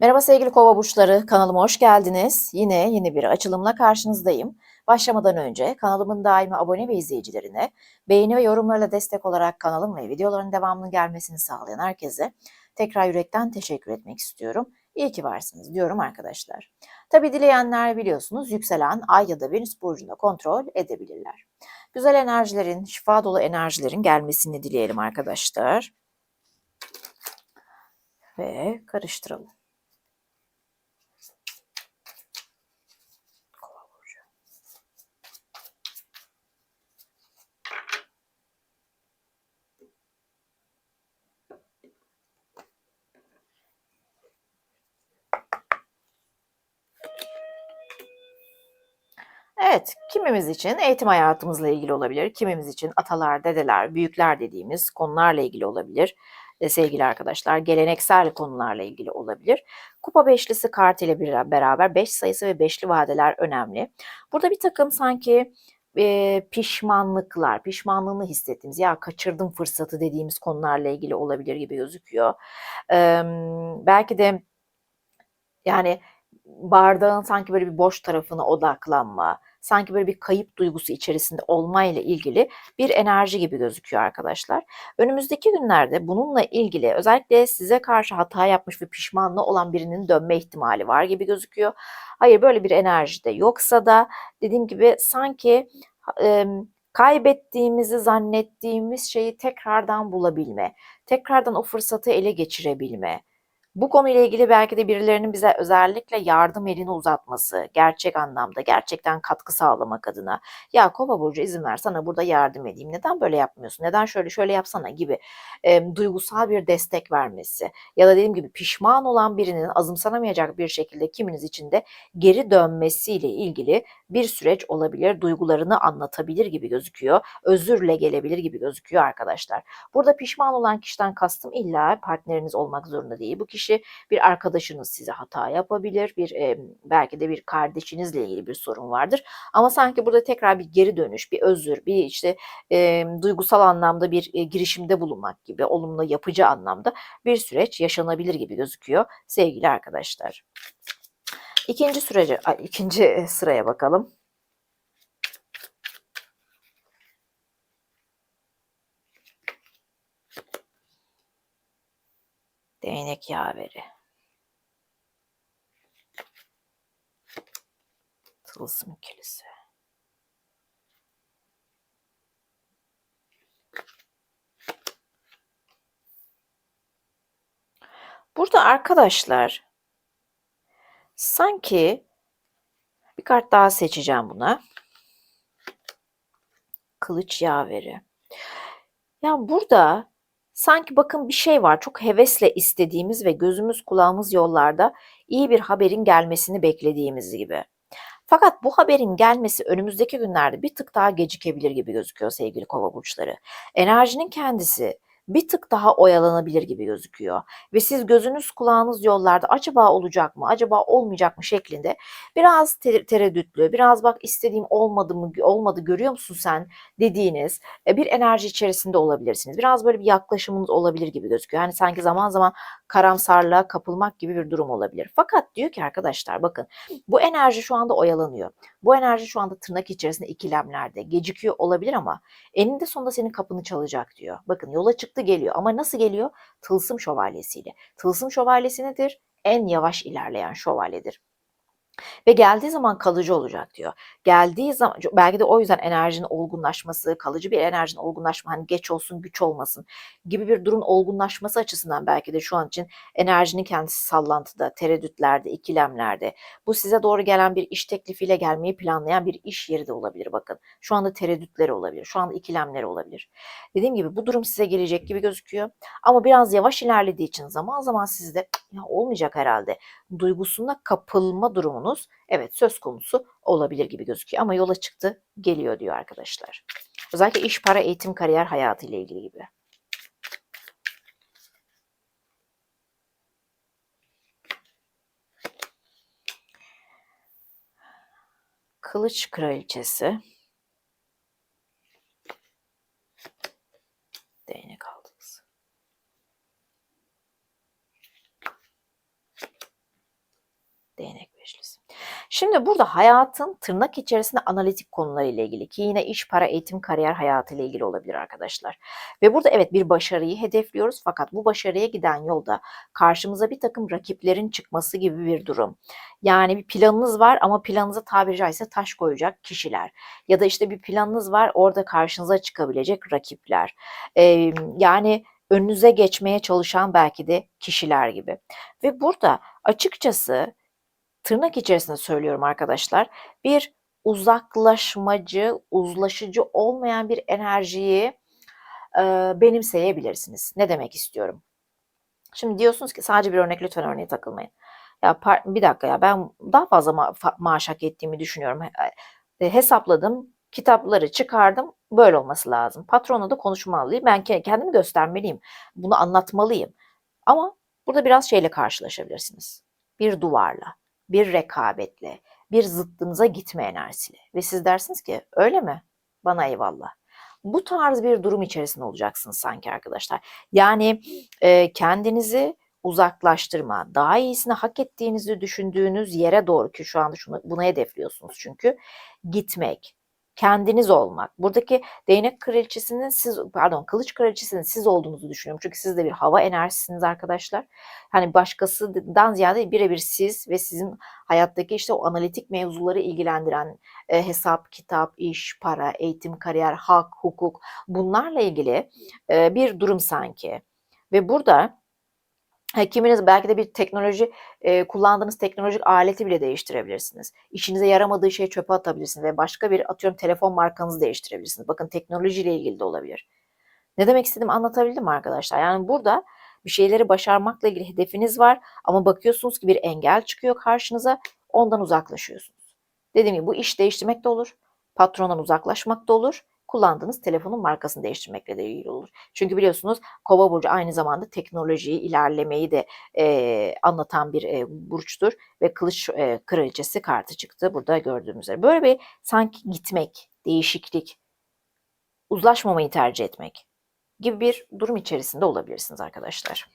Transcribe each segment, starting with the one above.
Merhaba sevgili kova burçları, kanalıma hoş geldiniz. Yine yeni bir açılımla karşınızdayım. Başlamadan önce kanalımın daimi abone ve izleyicilerine beğeni ve yorumlarla destek olarak kanalım ve videoların devamının gelmesini sağlayan herkese tekrar yürekten teşekkür etmek istiyorum. İyi ki varsınız diyorum arkadaşlar. Tabi dileyenler biliyorsunuz yükselen ay ya da venüs burcunda kontrol edebilirler. Güzel enerjilerin, şifa dolu enerjilerin gelmesini dileyelim arkadaşlar. Ve karıştıralım. Kova burcu. Evet, kimimiz için eğitim hayatımızla ilgili olabilir, kimimiz için atalar, dedeler, büyükler dediğimiz konularla ilgili olabilir e, sevgili arkadaşlar. Geleneksel konularla ilgili olabilir. Kupa beşlisi kart ile beraber beş sayısı ve beşli vadeler önemli. Burada bir takım sanki e, pişmanlıklar, pişmanlığını hissettiğimiz ya kaçırdım fırsatı dediğimiz konularla ilgili olabilir gibi gözüküyor. Eee, belki de yani bardağın sanki böyle bir boş tarafına odaklanma, sanki böyle bir kayıp duygusu içerisinde olmayla ilgili bir enerji gibi gözüküyor arkadaşlar. Önümüzdeki günlerde bununla ilgili özellikle size karşı hata yapmış ve pişmanlığı olan birinin dönme ihtimali var gibi gözüküyor. Hayır böyle bir enerji de yoksa da dediğim gibi sanki e, kaybettiğimizi zannettiğimiz şeyi tekrardan bulabilme, tekrardan o fırsatı ele geçirebilme, bu konuyla ilgili belki de birilerinin bize özellikle yardım elini uzatması, gerçek anlamda gerçekten katkı sağlamak adına ya Kova burcu izin ver sana burada yardım edeyim. Neden böyle yapmıyorsun? Neden şöyle şöyle yapsana gibi e, duygusal bir destek vermesi ya da dediğim gibi pişman olan birinin azımsanamayacak bir şekilde kiminiz için de geri dönmesiyle ilgili bir süreç olabilir. Duygularını anlatabilir gibi gözüküyor. Özürle gelebilir gibi gözüküyor arkadaşlar. Burada pişman olan kişiden kastım illa partneriniz olmak zorunda değil. Bu kişi bir arkadaşınız size hata yapabilir. Bir e, belki de bir kardeşinizle ilgili bir sorun vardır. Ama sanki burada tekrar bir geri dönüş, bir özür, bir işte e, duygusal anlamda bir e, girişimde bulunmak gibi, olumlu yapıcı anlamda bir süreç yaşanabilir gibi gözüküyor sevgili arkadaşlar. İkinci sürece, ikinci sıraya bakalım. Değnek yaveri. Tılsım ikilisi. Burada arkadaşlar sanki bir kart daha seçeceğim buna. Kılıç yaveri. Ya burada sanki bakın bir şey var. Çok hevesle istediğimiz ve gözümüz kulağımız yollarda iyi bir haberin gelmesini beklediğimiz gibi. Fakat bu haberin gelmesi önümüzdeki günlerde bir tık daha gecikebilir gibi gözüküyor sevgili kova burçları. Enerjinin kendisi bir tık daha oyalanabilir gibi gözüküyor. Ve siz gözünüz kulağınız yollarda acaba olacak mı, acaba olmayacak mı şeklinde biraz te- tereddütlü, biraz bak istediğim olmadı mı, olmadı görüyor musun sen dediğiniz e, bir enerji içerisinde olabilirsiniz. Biraz böyle bir yaklaşımınız olabilir gibi gözüküyor. Yani sanki zaman zaman karamsarlığa kapılmak gibi bir durum olabilir. Fakat diyor ki arkadaşlar bakın bu enerji şu anda oyalanıyor. Bu enerji şu anda tırnak içerisinde ikilemlerde gecikiyor olabilir ama eninde sonunda senin kapını çalacak diyor. Bakın yola çıktı geliyor ama nasıl geliyor? Tılsım şövalyesiyle. Tılsım şövalyesi nedir? En yavaş ilerleyen şövalyedir. Ve geldiği zaman kalıcı olacak diyor. Geldiği zaman belki de o yüzden enerjinin olgunlaşması, kalıcı bir enerjinin olgunlaşma hani geç olsun güç olmasın gibi bir durum olgunlaşması açısından belki de şu an için enerjinin kendisi sallantıda, tereddütlerde, ikilemlerde. Bu size doğru gelen bir iş teklifiyle gelmeyi planlayan bir iş yeri de olabilir bakın. Şu anda tereddütleri olabilir, şu anda ikilemleri olabilir. Dediğim gibi bu durum size gelecek gibi gözüküyor. Ama biraz yavaş ilerlediği için zaman zaman sizde ya olmayacak herhalde duygusuna kapılma durumunuz evet söz konusu olabilir gibi gözüküyor ama yola çıktı geliyor diyor arkadaşlar. Özellikle iş, para, eğitim, kariyer hayatı ile ilgili gibi. Kılıç kraliçesi. Değnek aldınız. Şimdi burada hayatın tırnak içerisinde analitik konuları ile ilgili ki yine iş, para, eğitim, kariyer hayatı ile ilgili olabilir arkadaşlar. Ve burada evet bir başarıyı hedefliyoruz fakat bu başarıya giden yolda karşımıza bir takım rakiplerin çıkması gibi bir durum. Yani bir planınız var ama planınıza tabiri caizse taş koyacak kişiler. Ya da işte bir planınız var orada karşınıza çıkabilecek rakipler. Ee, yani önünüze geçmeye çalışan belki de kişiler gibi. Ve burada açıkçası tırnak içerisinde söylüyorum arkadaşlar. Bir uzaklaşmacı, uzlaşıcı olmayan bir enerjiyi e, benimseyebilirsiniz. Ne demek istiyorum? Şimdi diyorsunuz ki sadece bir örnek lütfen örneğe takılmayın. Ya bir dakika ya ben daha fazla ma- maaş hak ettiğimi düşünüyorum. E, hesapladım, kitapları çıkardım. Böyle olması lazım. Patronla da konuşmalıyım. Ben kendimi göstermeliyim. Bunu anlatmalıyım. Ama burada biraz şeyle karşılaşabilirsiniz. Bir duvarla bir rekabetle, bir zıttınıza gitme enerjisiyle. Ve siz dersiniz ki öyle mi? Bana eyvallah. Bu tarz bir durum içerisinde olacaksınız sanki arkadaşlar. Yani e, kendinizi uzaklaştırma, daha iyisini hak ettiğinizi düşündüğünüz yere doğru ki şu anda şunu, bunu hedefliyorsunuz çünkü gitmek, kendiniz olmak. Buradaki değnek kraliçesinin siz pardon kılıç kraliçesinin siz olduğunuzu düşünüyorum. Çünkü siz de bir hava enerjisiniz arkadaşlar. Hani başkasından ziyade birebir siz ve sizin hayattaki işte o analitik mevzuları ilgilendiren e, hesap, kitap, iş, para, eğitim, kariyer, hak, hukuk bunlarla ilgili e, bir durum sanki. Ve burada Kiminiz belki de bir teknoloji e, kullandığınız teknolojik aleti bile değiştirebilirsiniz. İşinize yaramadığı şeyi çöpe atabilirsiniz ve başka bir atıyorum telefon markanızı değiştirebilirsiniz. Bakın teknolojiyle ilgili de olabilir. Ne demek istediğimi anlatabildim mi arkadaşlar? Yani burada bir şeyleri başarmakla ilgili hedefiniz var ama bakıyorsunuz ki bir engel çıkıyor karşınıza ondan uzaklaşıyorsunuz. Dediğim gibi bu iş değiştirmek de olur, patrondan uzaklaşmak da olur kullandığınız telefonun markasını değiştirmekle de ilgili olur. Çünkü biliyorsunuz Kova burcu aynı zamanda teknolojiyi, ilerlemeyi de e, anlatan bir e, burçtur ve Kılıç e, Kraliçesi kartı çıktı burada gördüğümüz üzere. Böyle bir sanki gitmek, değişiklik, uzlaşmamayı tercih etmek gibi bir durum içerisinde olabilirsiniz arkadaşlar.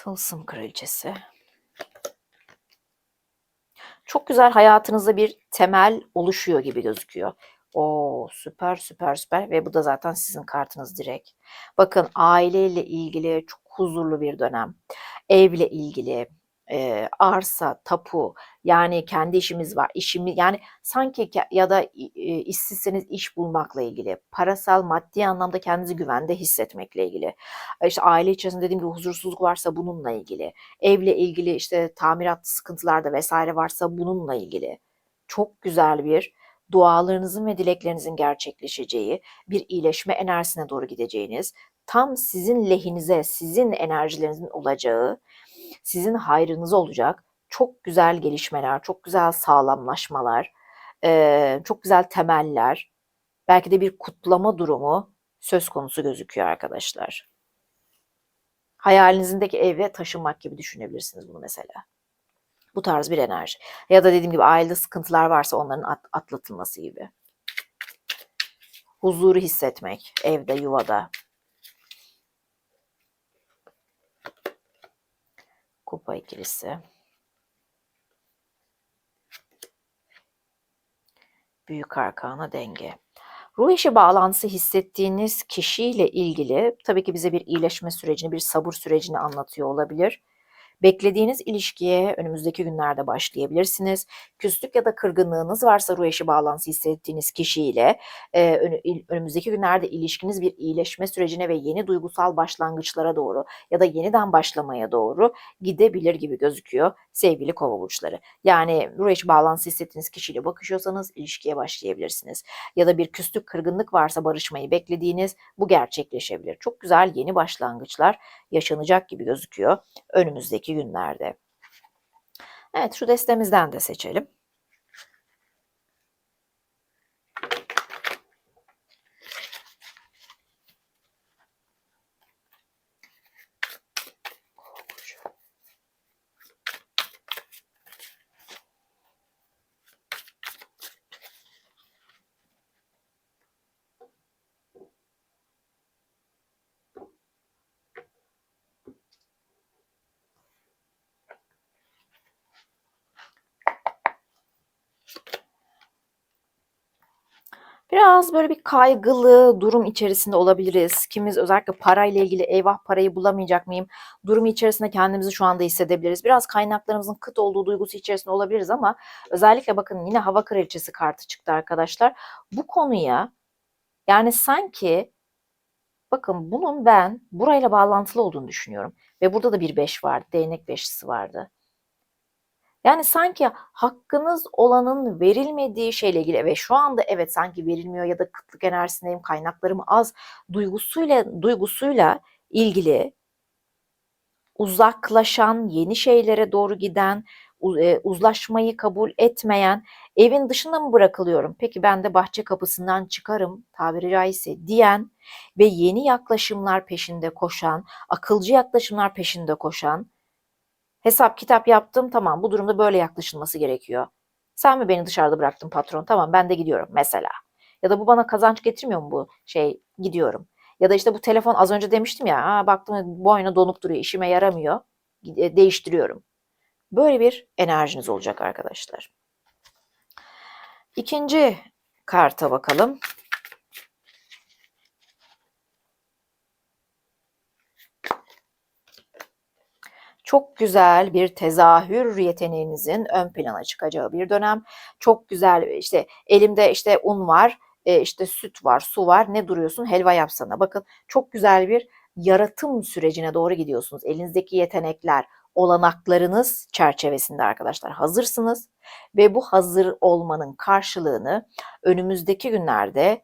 Tılsım kraliçesi. Çok güzel hayatınızda bir temel oluşuyor gibi gözüküyor. O süper süper süper ve bu da zaten sizin kartınız direkt. Bakın aileyle ilgili çok huzurlu bir dönem. Evle ilgili, e, arsa, tapu yani kendi işimiz var. işimi yani sanki ya da e, işsizseniz iş bulmakla ilgili, parasal, maddi anlamda kendinizi güvende hissetmekle ilgili. İşte aile içerisinde dediğim gibi huzursuzluk varsa bununla ilgili. Evle ilgili işte tamirat sıkıntılarda vesaire varsa bununla ilgili. Çok güzel bir dualarınızın ve dileklerinizin gerçekleşeceği, bir iyileşme enerjisine doğru gideceğiniz, tam sizin lehinize, sizin enerjilerinizin olacağı sizin hayrınız olacak. Çok güzel gelişmeler, çok güzel sağlamlaşmalar, çok güzel temeller, belki de bir kutlama durumu söz konusu gözüküyor arkadaşlar. Hayalinizdeki eve taşınmak gibi düşünebilirsiniz bunu mesela. Bu tarz bir enerji. Ya da dediğim gibi ailede sıkıntılar varsa onların atlatılması gibi. Huzuru hissetmek evde, yuvada. Kupa ikilisi. Büyük arkana denge. Ruh eşi bağlantısı hissettiğiniz kişiyle ilgili tabii ki bize bir iyileşme sürecini, bir sabır sürecini anlatıyor olabilir. Beklediğiniz ilişkiye önümüzdeki günlerde başlayabilirsiniz. Küslük ya da kırgınlığınız varsa ruh eşi bağlantısı hissettiğiniz kişiyle e, önümüzdeki günlerde ilişkiniz bir iyileşme sürecine ve yeni duygusal başlangıçlara doğru ya da yeniden başlamaya doğru gidebilir gibi gözüküyor sevgili kova burçları. Yani ruh eşi bağlantısı hissettiğiniz kişiyle bakışıyorsanız ilişkiye başlayabilirsiniz. Ya da bir küslük kırgınlık varsa barışmayı beklediğiniz bu gerçekleşebilir. Çok güzel yeni başlangıçlar yaşanacak gibi gözüküyor önümüzdeki günlerde. Evet şu destemizden de seçelim. Biraz böyle bir kaygılı durum içerisinde olabiliriz. Kimimiz özellikle parayla ilgili eyvah parayı bulamayacak mıyım? Durumu içerisinde kendimizi şu anda hissedebiliriz. Biraz kaynaklarımızın kıt olduğu duygusu içerisinde olabiliriz ama özellikle bakın yine hava kraliçesi kartı çıktı arkadaşlar. Bu konuya yani sanki bakın bunun ben burayla bağlantılı olduğunu düşünüyorum. Ve burada da bir beş vardı. Değnek beşlisi vardı. Yani sanki hakkınız olanın verilmediği şeyle ilgili ve şu anda evet sanki verilmiyor ya da kıtlık enerjisindeyim, kaynaklarım az duygusuyla duygusuyla ilgili uzaklaşan, yeni şeylere doğru giden, e, uzlaşmayı kabul etmeyen, evin dışında mı bırakılıyorum? Peki ben de bahçe kapısından çıkarım tabiri caizse diyen ve yeni yaklaşımlar peşinde koşan, akılcı yaklaşımlar peşinde koşan Hesap kitap yaptım tamam bu durumda böyle yaklaşılması gerekiyor. Sen mi beni dışarıda bıraktın patron tamam ben de gidiyorum mesela. Ya da bu bana kazanç getirmiyor mu bu şey gidiyorum. Ya da işte bu telefon az önce demiştim ya Aa, baktım boyuna donup duruyor işime yaramıyor e, değiştiriyorum. Böyle bir enerjiniz olacak arkadaşlar. İkinci karta bakalım. Çok güzel bir tezahür yeteneğinizin ön plana çıkacağı bir dönem. Çok güzel işte elimde işte un var, e, işte süt var, su var. Ne duruyorsun? Helva yapsana. Bakın çok güzel bir yaratım sürecine doğru gidiyorsunuz. Elinizdeki yetenekler, olanaklarınız çerçevesinde arkadaşlar hazırsınız ve bu hazır olmanın karşılığını önümüzdeki günlerde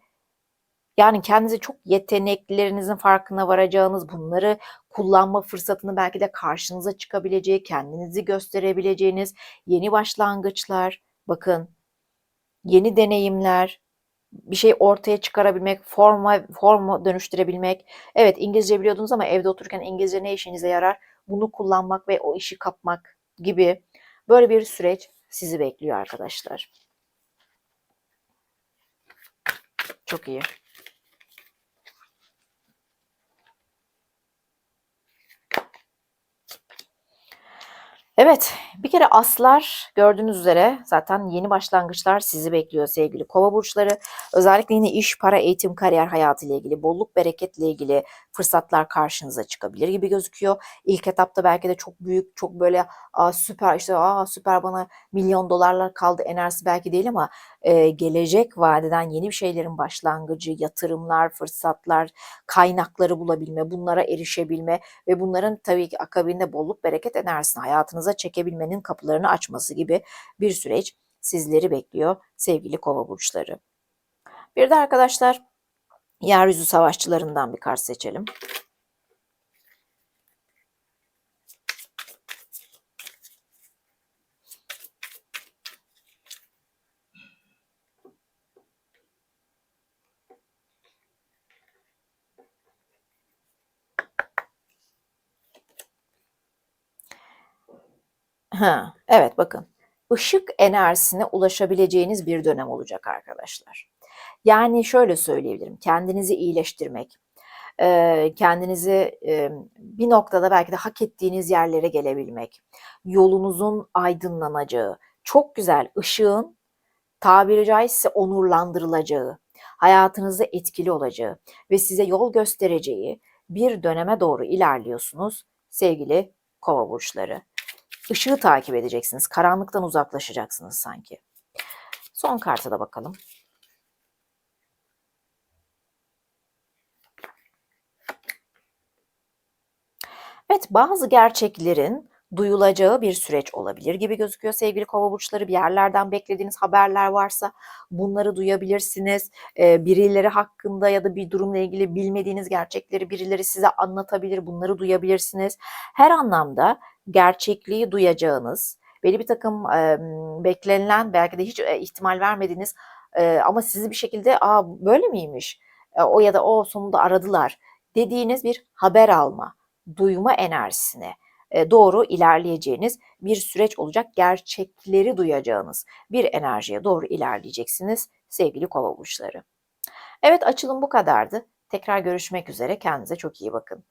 yani kendinizi çok yeteneklerinizin farkına varacağınız, bunları kullanma fırsatını belki de karşınıza çıkabileceği, kendinizi gösterebileceğiniz yeni başlangıçlar, bakın yeni deneyimler, bir şey ortaya çıkarabilmek, forma forma dönüştürebilmek. Evet İngilizce biliyordunuz ama evde otururken İngilizce ne işinize yarar? Bunu kullanmak ve o işi kapmak gibi böyle bir süreç sizi bekliyor arkadaşlar. Çok iyi. Evet, bir kere aslar gördüğünüz üzere zaten yeni başlangıçlar sizi bekliyor sevgili kova burçları. Özellikle yine iş, para, eğitim, kariyer hayatı ile ilgili, bolluk, bereketle ilgili fırsatlar karşınıza çıkabilir gibi gözüküyor. İlk etapta belki de çok büyük, çok böyle aa, süper işte aa süper bana milyon dolarlar kaldı enerjisi belki değil ama e, gelecek vadeden yeni bir şeylerin başlangıcı, yatırımlar, fırsatlar, kaynakları bulabilme, bunlara erişebilme ve bunların tabii ki akabinde bolluk, bereket enerjisini hayatınıza çekebilmenin kapılarını açması gibi bir süreç sizleri bekliyor sevgili kova burçları. Bir de arkadaşlar yeryüzü savaşçılarından bir kart seçelim. Ha, evet bakın. Işık enerjisine ulaşabileceğiniz bir dönem olacak arkadaşlar. Yani şöyle söyleyebilirim. Kendinizi iyileştirmek, kendinizi bir noktada belki de hak ettiğiniz yerlere gelebilmek, yolunuzun aydınlanacağı, çok güzel ışığın tabiri caizse onurlandırılacağı, hayatınızda etkili olacağı ve size yol göstereceği bir döneme doğru ilerliyorsunuz sevgili kova burçları. Işığı takip edeceksiniz. Karanlıktan uzaklaşacaksınız sanki. Son karta da bakalım. Evet bazı gerçeklerin duyulacağı bir süreç olabilir gibi gözüküyor sevgili kova burçları. Bir yerlerden beklediğiniz haberler varsa bunları duyabilirsiniz. Ee, birileri hakkında ya da bir durumla ilgili bilmediğiniz gerçekleri birileri size anlatabilir. Bunları duyabilirsiniz. Her anlamda gerçekliği duyacağınız, belli bir takım e, beklenilen belki de hiç e, ihtimal vermediğiniz e, ama sizi bir şekilde aa böyle miymiş e, o ya da o sonunda aradılar dediğiniz bir haber alma, duyma enerjisine e, doğru ilerleyeceğiniz bir süreç olacak. Gerçekleri duyacağınız bir enerjiye doğru ilerleyeceksiniz sevgili kova burçları. Evet açılım bu kadardı. Tekrar görüşmek üzere. Kendinize çok iyi bakın.